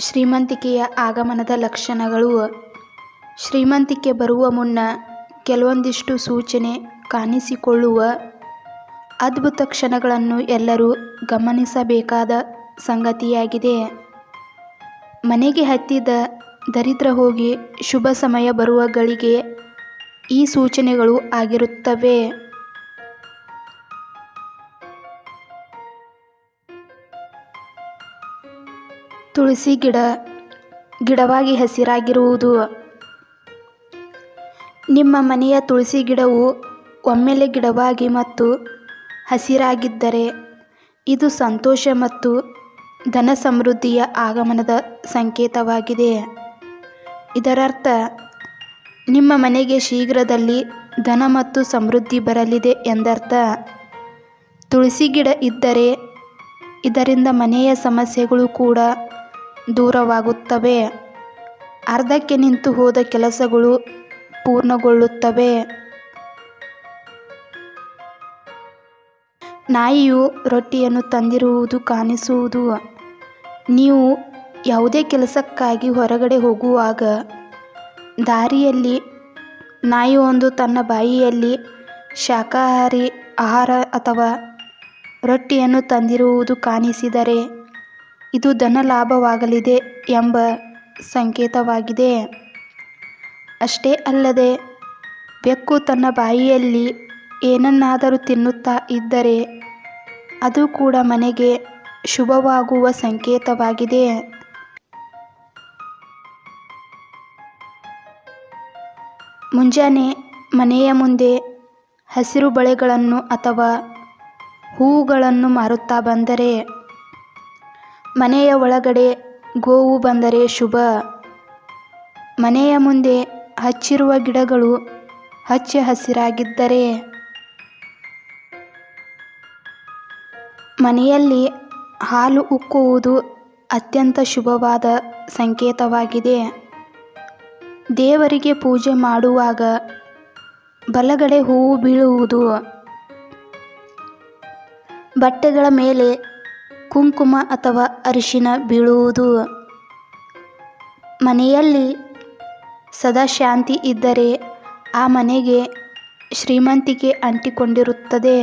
ಶ್ರೀಮಂತಿಕೆಯ ಆಗಮನದ ಲಕ್ಷಣಗಳು ಶ್ರೀಮಂತಿಕೆ ಬರುವ ಮುನ್ನ ಕೆಲವೊಂದಿಷ್ಟು ಸೂಚನೆ ಕಾಣಿಸಿಕೊಳ್ಳುವ ಅದ್ಭುತ ಕ್ಷಣಗಳನ್ನು ಎಲ್ಲರೂ ಗಮನಿಸಬೇಕಾದ ಸಂಗತಿಯಾಗಿದೆ. ಮನೆಗೆ ಹತ್ತಿದ ದರಿದ್ರ ಹೋಗಿ ಶುಭ ಸಮಯ ಬರುವ ಗಳಿಗೆ ಈ ಸೂಚನೆಗಳು ಆಗಿರುತ್ತವೆ. ತುಳಸಿ ಗಿಡ, ಗಿಡವಾಗಿ ಹಸಿರಾಗಿರುವುದು ನಿಮ್ಮ ಮನೆಯ ತುಳಸಿ ಗಿಡವು ಒಮ್ಮೆಲೆ ಗಿಡವಾಗಿ ಮತ್ತು ಹಸಿರಾಗಿದ್ದರೆ ಇದು ಸಂತೋಷ ಮತ್ತು ಧನ ಸಮೃದ್ಧಿಯ ಆಗಮನದ ಸಂಕೇತವಾಗಿದೆ. ಇದರರ್ಥ, ನಿಮ್ಮ ಮನೆಗೆ ಶೀಘ್ರದಲ್ಲಿ ಧನ ಮತ್ತು ಸಮೃದ್ಧಿ ಬರಲಿದೆ ಎಂದರ್ಥ. ತುಳಸಿ ಗಿಡ ಇದ್ದರೆ ಇದರಿಂದ ಮನೆಯ ಸಮಸ್ಯೆಗಳು ಕೂಡ ದೂರವಾಗುತ್ತವೆ, ಅರ್ಧಕ್ಕೆ ನಿಂತು ಹೋದ ಕೆಲಸಗಳು ಪೂರ್ಣಗೊಳ್ಳುತ್ತವೆ. ನಾಯಿಯು ರೊಟ್ಟಿಯನ್ನು ತಂದಿರುವುದು ಕಾಣಿಸುವುದು ನೀವು ಯಾವುದೇ ಕೆಲಸಕ್ಕಾಗಿ ಹೊರಗಡೆ ಹೋಗುವಾಗ ದಾರಿಯಲ್ಲಿ ನಾಯಿಯೊಂದು ತನ್ನ ಬಾಯಿಯಲ್ಲಿ ಶಾಕಾಹಾರಿ ಆಹಾರ ಅಥವಾ ರೊಟ್ಟಿಯನ್ನು ತಂದಿರುವುದು ಕಾಣಿಸಿದರೆ ಇದು ಧನ ಲಾಭವಾಗಲಿದೆ ಎಂಬ ಸಂಕೇತವಾಗಿದೆ. ಅಷ್ಟೇ ಅಲ್ಲದೆ ಬೆಕ್ಕು ತನ್ನ ಬಾಯಿಯಲ್ಲಿ ಏನನ್ನಾದರೂ ತಿನ್ನುತ್ತಾ ಇದ್ದರೆ ಅದು ಕೂಡ ಮನೆಗೆ ಶುಭವಾಗುವ ಸಂಕೇತವಾಗಿದೆ. ಮುಂಜಾನೆ ಮನೆಯ ಮುಂದೆ ಹಸಿರು ಬಳೆಗಳನ್ನು ಅಥವಾ ಹೂವುಗಳನ್ನು ಮಾರುತ್ತಾ ಬಂದರೆ, ಮನೆಯ ಒಳಗಡೆ ಗೋವು ಬಂದರೆ ಶುಭ. ಮನೆಯ ಮುಂದೆ ಹಚ್ಚಿರುವ ಗಿಡಗಳು ಹಚ್ಚ ಹಸಿರಾಗಿದ್ದರೆ, ಮನೆಯಲ್ಲಿ ಹಾಲು ಉಕ್ಕುವುದು ಅತ್ಯಂತ ಶುಭವಾದ ಸಂಕೇತವಾಗಿದೆ. ದೇವರಿಗೆ ಪೂಜೆ ಮಾಡುವಾಗ ಬಲಗಡೆ ಹೂವು ಬೀಳುವುದು, ಬಟ್ಟೆಗಳ ಮೇಲೆ ಕುಂಕುಮ ಅಥವಾ ಅರಿಶಿನ ಬೀಳುವುದು, ಮನೆಯಲ್ಲಿ ಸದಾ ಶಾಂತಿ ಇದ್ದರೆ ಆ ಮನೆಗೆ ಶ್ರೀಮಂತಿಕೆ ಅಂಟಿಕೊಂಡಿರುತ್ತದೆ.